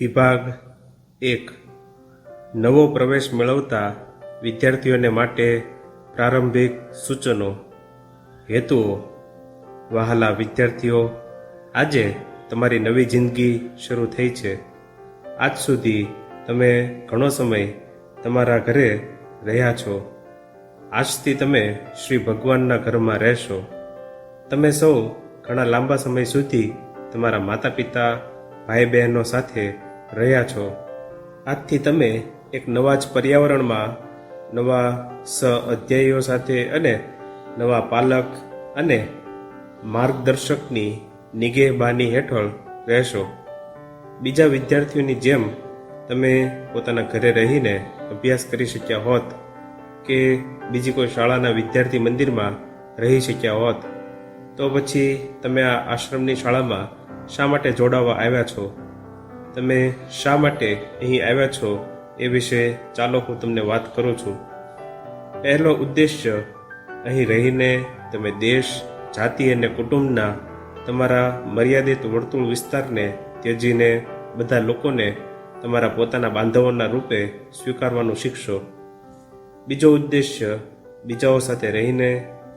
વિભાગ એક. નવો પ્રવેશ મેળવતા વિદ્યાર્થીઓને માટે પ્રારંભિક સૂચનો. હેતુઓ. વહાલા વિદ્યાર્થીઓ, આજે તમારી નવી જિંદગી શરૂ થઈ છે. આજ સુધી તમે ઘણો સમય તમારા ઘરે રહ્યા છો. આજથી તમે શ્રી ભગવાનના ઘરમાં રહેશો. તમે સૌ ઘણા લાંબા સમય સુધી તમારા માતા પિતા ભાઈ બહેનો સાથે રહ્યા છો. આજથી તમે એક નવા જ પર્યાવરણમાં નવા સહ અધ્યાયીઓ સાથે અને નવા પાલક અને માર્ગદર્શકની નિગેહબાની હેઠળ રહેશો. બીજા વિદ્યાર્થીઓની જેમ તમે પોતાના ઘરે રહીને અભ્યાસ કરી શક્યા હોત કે બીજી કોઈ શાળાના વિદ્યાર્થી મંદિરમાં રહી શક્યા હોત, તો પછી તમે આ આશ્રમની શાળામાં શા માટે જોડાવા આવ્યા છો? તમે શા માટે અહીં આવ્યા છો એ વિશે ચાલો હું તમને વાત કરું છું. પહેલો ઉદ્દેશ્ય, અહીં રહીને તમે દેશ, જાતિ અને કુટુંબના તમારા મર્યાદિત વર્તુળ વિસ્તારને ત્યજીને બધા લોકોને તમારા પોતાના બાંધવોના રૂપે સ્વીકારવાનું શીખશો. બીજો ઉદ્દેશ્ય, બીજાઓ સાથે રહીને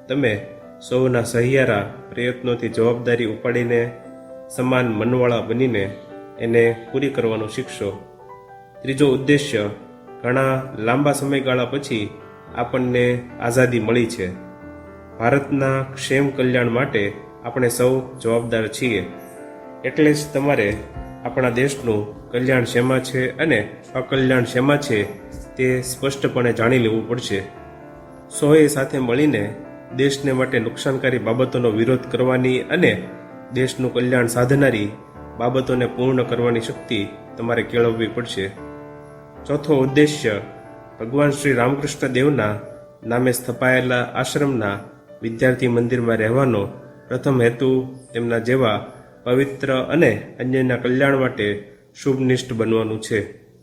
તમે સૌના સહિયારા પ્રયત્નોથી જવાબદારી ઉપાડીને સમાન મનવાળા બનીને એને પૂરી કરવાનું શીખશો ત્રીજો ઉદ્દેશ્ય, ઘણા લાંબા સમયગાળા પછી આપણને આઝાદી મળી છે. ભારતના ક્ષેમ કલ્યાણ માટે આપણે સૌ જવાબદાર છીએ. એટલે જ તમારે આપણા દેશનું કલ્યાણ શેમાં છે અને અકલ્યાણ શેમાં છે તે સ્પષ્ટપણે જાણી લેવું પડશે. સૌએ સાથે મળીને દેશને માટે નુકસાનકારી બાબતોનો વિરોધ કરવાની અને દેશનું કલ્યાણ સાધનારી બાબતોને પૂર્ણ કરવાની શક્તિ તમારે કેળવવી પડશે. ચોથો ઉદ્દેશ્ય, ભગવાન શ્રી રામકૃષ્ણ દેવના નામે સ્થપાયેલા આશ્રમના વિદ્યાર્થી મંદિરમાં રહેવાનો પ્રથમ હેતુ તેમના જેવા પવિત્ર અને અન્યના કલ્યાણ માટે શુભનિષ્ઠ બનવાનું છે.